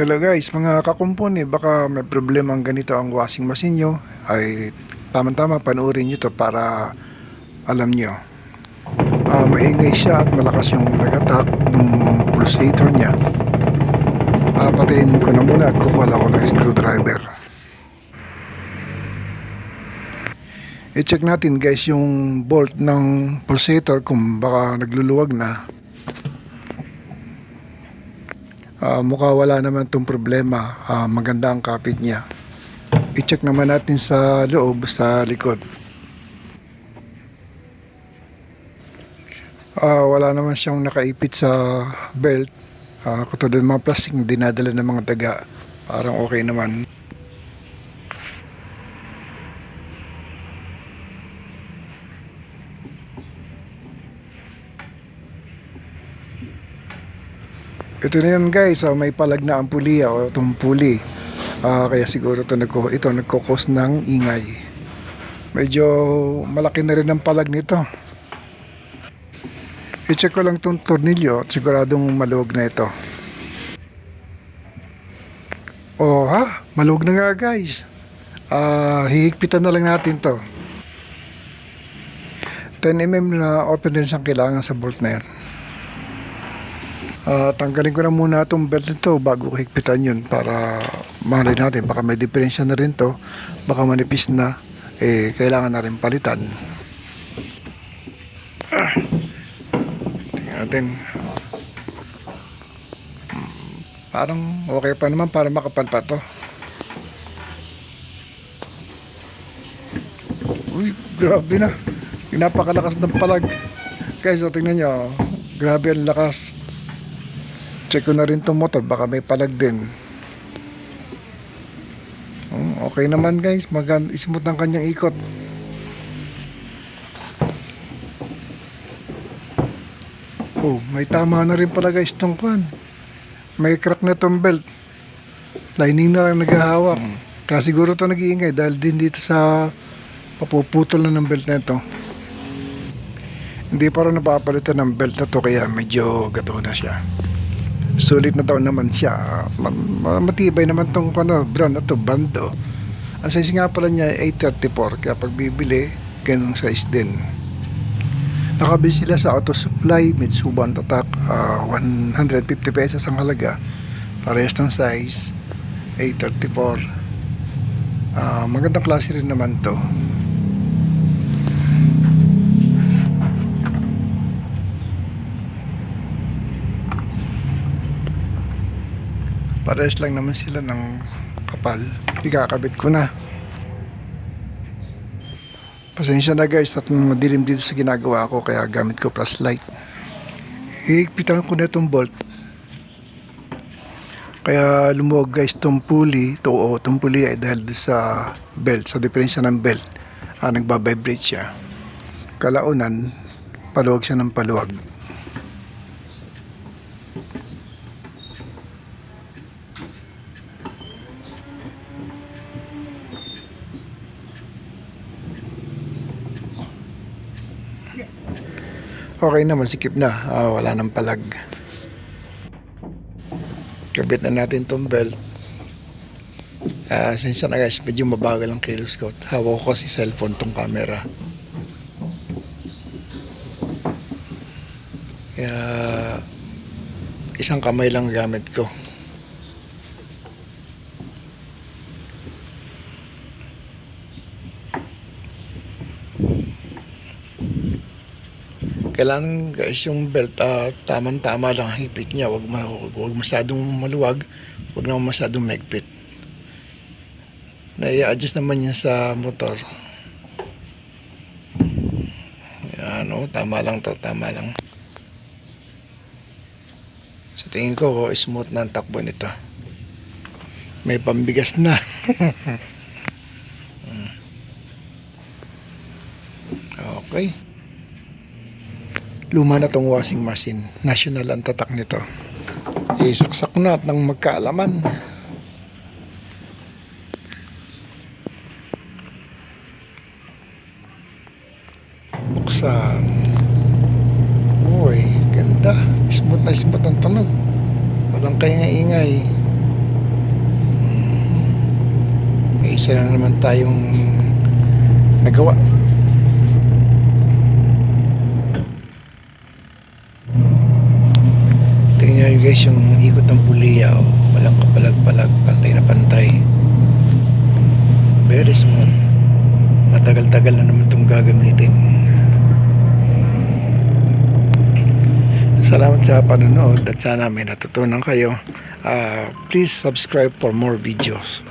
Hello guys, mga kakumpuni, baka may problema ang ganito ang washing machine nyo, ay tama-tama panoorin nyo to para alam nyo. Ah, maingay siya at malakas yung nagatak ng pulsator niya. Ah, patayin ko na muna at kukuha lang ng screwdriver. I-check natin guys yung bolt ng pulsator kung baka nagluluwag na. Ah, mukha wala naman tong problema. Ah, maganda ang kapit niya. I-check naman natin sa loob, sa likod. Ah, wala naman siyang nakaipit sa belt. Ah, katulad ng mga plastic na dinadala ng mga daga. Parang okay naman. Ito na yan guys, ah, may palag na ang puliya o itong puli. Ah, kaya siguro ito, nagko, ito nagkukos ng ingay. Medyo malaki na rin ang palag nito. I-check ko lang itong tornilyo siguradong maluwag na ito. Oh ha, maluwag na nga guys. Ah, hihigpitan na lang natin to. 10mm na open din siyang kailangan sa bolt na yan. Ah, tanggalin ko na muna itong belt nito bago ko higpitan yun para malay natin baka may diferensya na rin to baka manipis na eh kailangan na rin palitan. Tingnan natin. Hmm, parang okay pa naman para makapal pa to. Uy grabe na. Napakalakas ng palag. Guys o tingnan nyo grabe ang lakas check ko na rin tong motor baka may palag din. Hmm, okay naman guys. Magand smooth ang kanyang ikot. Oh may tama na rin pala guys tong pan may crack na tong belt. Lining na lang naghahawak. Kaya siguro to nag-iingay dahil din dito sa papuputol na ng belt na ito. Hindi pa rin napapalitan ng belt na to kaya medyo gato na siya sulit na daw naman siya. Ma- ma- matibay naman tong ano, brand na to, bando. Ang size nga pala niya ay 834, kaya pag bibili, ganung size din. Nakabili sila sa Auto Supply, Mitsubishi Tatak, ah, 150 pesos ang halaga. Parehas ng size, 834. Ah, magandang klase rin naman to. Parehas lang naman sila ng kapal. Ikakabit ko na. Pasensya na guys at madilim dito sa ginagawa ko kaya gamit ko plus light. Iikpitan ko na itong bolt. Kaya lumuwag guys itong pulley, to, o itong pulley ay dahil sa belt, sa diferensya ng belt. Ah, nagbabibrate siya. Kalaunan, paluwag siya ng paluwag. Okay na, masikip na. Ah, wala nang palag. Kabit na natin tong belt. Ah, sensya na guys, medyo mabagal ang kilos ko. Hawak ko si cellphone tong camera. Kaya isang kamay lang gamit ko. Kailangan guys yung belt ah, tamang-tama lang ang hipit niya. Wag, ma wag, masyadong maluwag. Wag naman masyadong megpit nai-adjust naman yan sa motor. Yan o tama lang to tama lang. Sa tingin ko oh, smooth na ang takbo nito. May pambigas na. Hmm. okay Luma na tong washing machine. National ang tatak nito. Isaksak na at nang magkaalaman. Buksan. Uy, ganda. Smooth na smooth ang tunog. Walang kaya ingay. Hmm. May isa na naman tayong nagawa. Nyo guys yung ikot ng puliya oh. walang kapalag-palag, pantay na pantay. Very small. Matagal-tagal na naman itong gagamitin. Salamat sa panonood at sana may natutunan kayo. Ah, please subscribe for more videos.